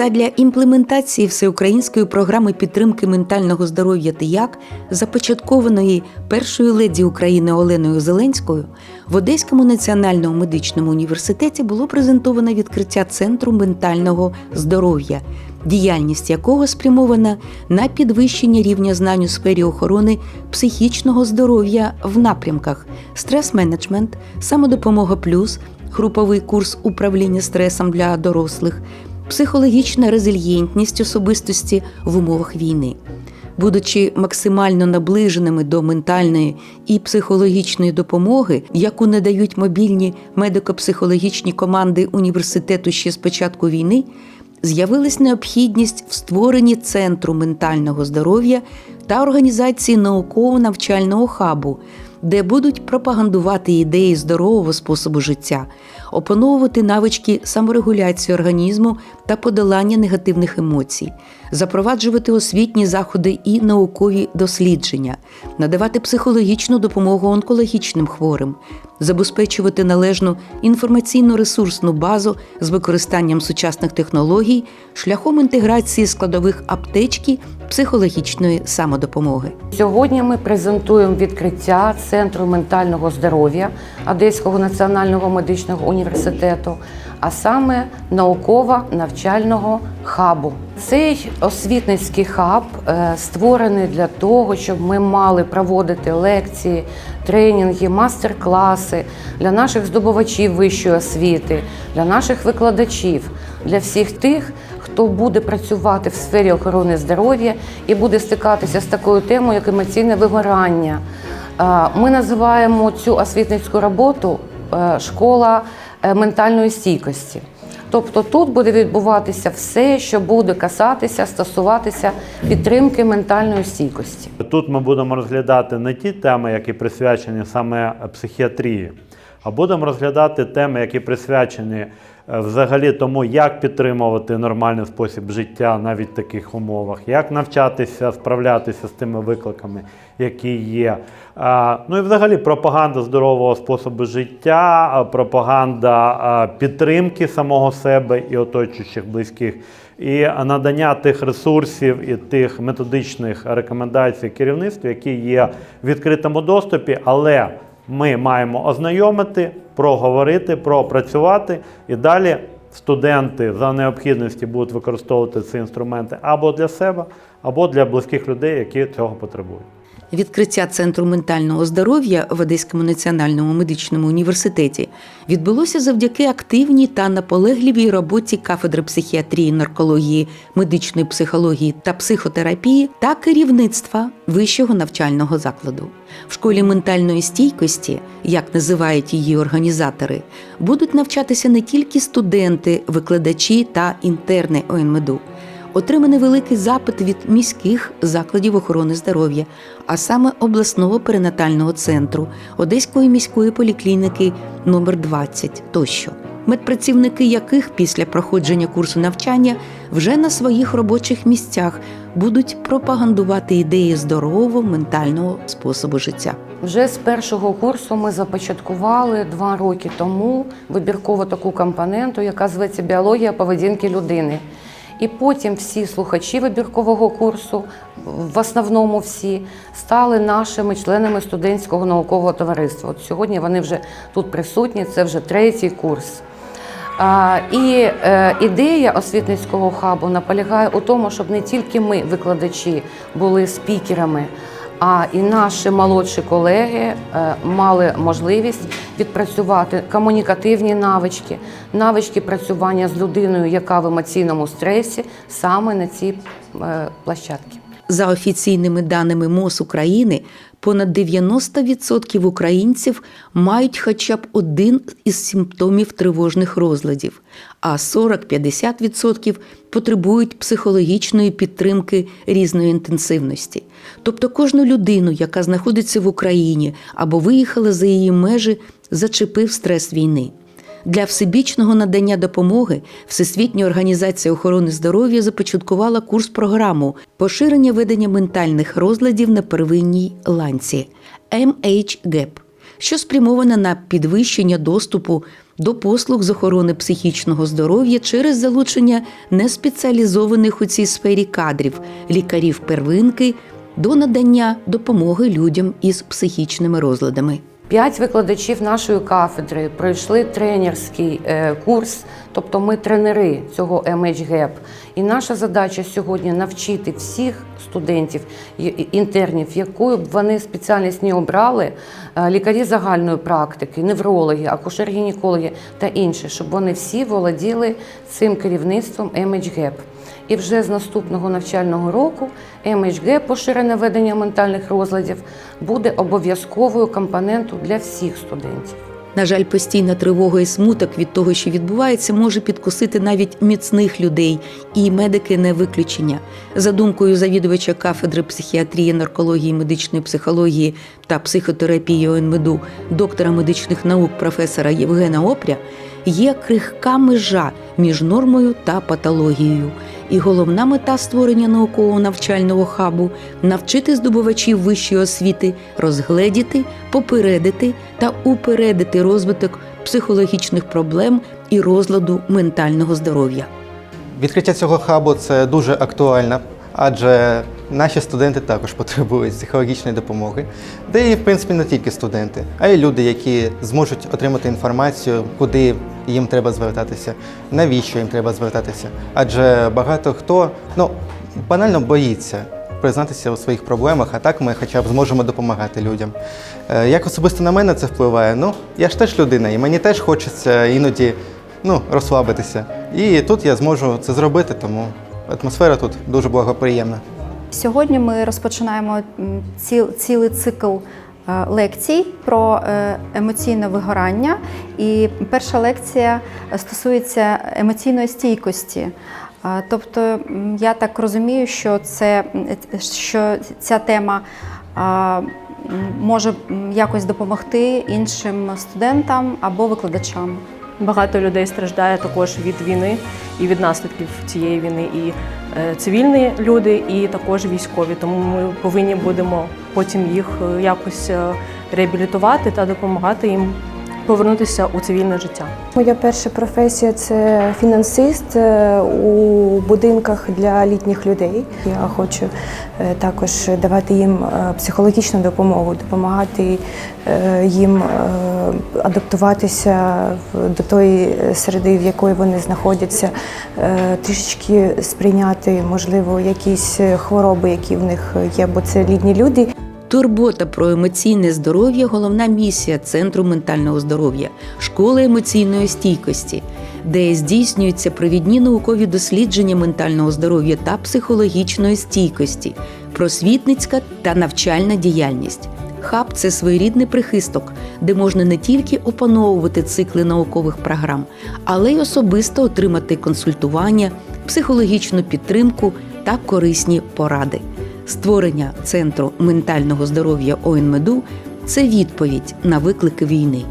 Задля імплементації всеукраїнської програми підтримки ментального здоров'я ТИЯК, започаткованої першою леді України Оленою Зеленською, в Одеському національному медичному університеті було презентовано відкриття центру ментального здоров'я, діяльність якого спрямована на підвищення рівня знань у сфері охорони психічного здоров'я в напрямках стрес-менеджмент, самодопомога плюс, груповий курс управління стресом для дорослих психологічна резильєнтність особистості в умовах війни. Будучи максимально наближеними до ментальної і психологічної допомоги, яку надають мобільні медико-психологічні команди університету ще з початку війни, з'явилась необхідність в створенні центру ментального здоров'я та організації науково-навчального хабу, де будуть пропагандувати ідеї здорового способу життя, опановувати навички саморегуляції організму та подолання негативних емоцій, запроваджувати освітні заходи і наукові дослідження, надавати психологічну допомогу онкологічним хворим, забезпечувати належну інформаційно-ресурсну базу з використанням сучасних технологій шляхом інтеграції складових аптечки психологічної самодопомоги. Сьогодні ми презентуємо відкриття Центру ментального здоров'я Одеського національного медичного університету, а саме науково-навчального хабу. Цей освітницький хаб е, створений для того, щоб ми мали проводити лекції, тренінги, мастер-класи для наших здобувачів вищої освіти, для наших викладачів, для всіх тих, хто буде працювати в сфері охорони здоров'я і буде стикатися з такою темою, як емоційне вигорання. Е, Ми називаємо цю освітницьку роботу е, школа ментальної стійкості. Тобто тут буде відбуватися все, що буде касатися, стосуватися підтримки ментальної стійкості. Тут ми будемо розглядати не ті теми, які присвячені саме психіатрії, а будемо розглядати теми, які присвячені е, взагалі тому, як підтримувати нормальний спосіб життя навіть в таких умовах, як навчатися справлятися з тими викликами, які є. Ну і взагалі пропаганда здорового способу життя, пропаганда підтримки самого себе і оточуючих близьких, і надання тих ресурсів і тих методичних рекомендацій керівництву, які є в відкритому доступі, але ми маємо ознайомити, проговорити, пропрацювати і далі. Студенти за необхідності будуть використовувати ці інструменти або для себе, або для близьких людей, які цього потребують. Відкриття центру ментального здоров'я в Одеському національному медичному університеті відбулося завдяки активній та наполегливій роботі кафедри психіатрії, наркології, медичної психології та психотерапії та керівництва вищого навчального закладу. В школі ментальної стійкості, як називають її організатори, будуть навчатися не тільки студенти, викладачі та інтерни ОНМЕДУ. Отриманий великий запит від міських закладів охорони здоров'я, а саме обласного перинатального центру, Одеської міської поліклініки номер 20 тощо. Медпрацівники яких після проходження курсу навчання вже на своїх робочих місцях будуть пропагандувати ідеї здорового ментального способу життя. Вже з першого курсу ми започаткували два роки тому вибіркову таку компоненту, яка зветься біологія поведінки людини. І потім всі слухачі вибіркового курсу, в основному всі, стали нашими членами студентського наукового товариства. От сьогодні вони вже тут присутні, це вже третій курс. І е, ідея освітницького хабу наполягає у тому, щоб не тільки ми, викладачі, були спікерами, а і наші молодші колеги е, мали можливість відпрацювати комунікативні навички, навички працювання з людиною, яка в емоційному стресі, саме на цій е, площадці. За офіційними даними МОЗ України, понад 90% українців мають хоча б один із симптомів тривожних розладів, а 40-50% потребують психологічної підтримки різної інтенсивності. Тобто кожну людину, яка знаходиться в Україні або виїхала за її межі, зачепив стрес війни. Для всебічного надання допомоги Всесвітня організація охорони здоров'я започаткувала курс-програму поширення ведення ментальних розладів на первинній ланці MHGAP. що спрямована на підвищення доступу до послуг з охорони психічного здоров'я через залучення неспеціалізованих у цій сфері кадрів, лікарів первинки до надання допомоги людям із психічними розладами. П'ять викладачів нашої кафедри пройшли тренерський е, курс, тобто ми тренери цього MHGAP. І наша задача сьогодні навчити всіх студентів, інтернів, яку б вони спеціальність не обрали, е, лікарі загальної практики, неврологи, акушер-гінекологи та інші, щоб вони всі володіли цим керівництвом MHGAP. І вже з наступного навчального року MHG, поширене ведення ментальних розладів, буде обов'язковою компонентом для всіх студентів. На жаль, постійна тривога і смуток від того, що відбувається, може підкосити навіть міцних людей, і медики не виключення. За думкою завідувача кафедри психіатрії, наркології, медичної психології та психотерапії ОНМЕДу, доктора медичних наук професора Євгена Опря, є крихка межа між нормою та патологією. І головна мета створення наукового навчального хабу навчити здобувачів вищої освіти розгледіти, попередити та упередити розвиток психологічних проблем і розладу ментального здоров'я. Відкриття цього хабу це дуже актуально, адже наші студенти також потребують психологічної допомоги. Де і, в принципі, не тільки студенти, а й люди, які зможуть отримати інформацію, куди їм треба звертатися, навіщо їм треба звертатися. Адже багато хто ну, банально боїться признатися у своїх проблемах, а так ми хоча б зможемо допомагати людям. Е, Як особисто на мене це впливає? Ну, я ж теж людина, і мені теж хочеться іноді ну, розслабитися. І тут я зможу це зробити, тому атмосфера тут дуже благоприємна. Сьогодні ми розпочинаємо м, ціл, цілий цикл е, лекцій про е, емоційне вигорання. І перша лекція стосується емоційної стійкості. Е, Тобто, я так розумію, що, це, що ця тема може якось допомогти іншим студентам або викладачам. Багато людей страждає також від війни і від наслідків цієї війни. І е, цивільні люди, і також військові. Тому ми повинні будемо потім їх е, якось е, реабілітувати та допомагати їм повернутися у цивільне життя. Моя перша професія це фінансист е, у будинках для літніх людей. Я хочу е, також давати їм е, психологічну допомогу, допомагати їм адаптуватися до тої середи, в якої вони знаходяться, трішечки сприйняти, можливо, якісь хвороби, які в них є, бо це літні люди. Турбота про емоційне здоров'я головна місія Центру ментального здоров'я, школи емоційної стійкості, де здійснюються провідні наукові дослідження ментального здоров'я та психологічної стійкості, просвітницька та навчальна діяльність. Хаб це своєрідний прихисток, де можна не тільки опановувати цикли наукових програм, але й особисто отримати консультування, психологічну підтримку та корисні поради. Створення центру ментального здоров'я ОНМЕДУ це відповідь на виклики війни.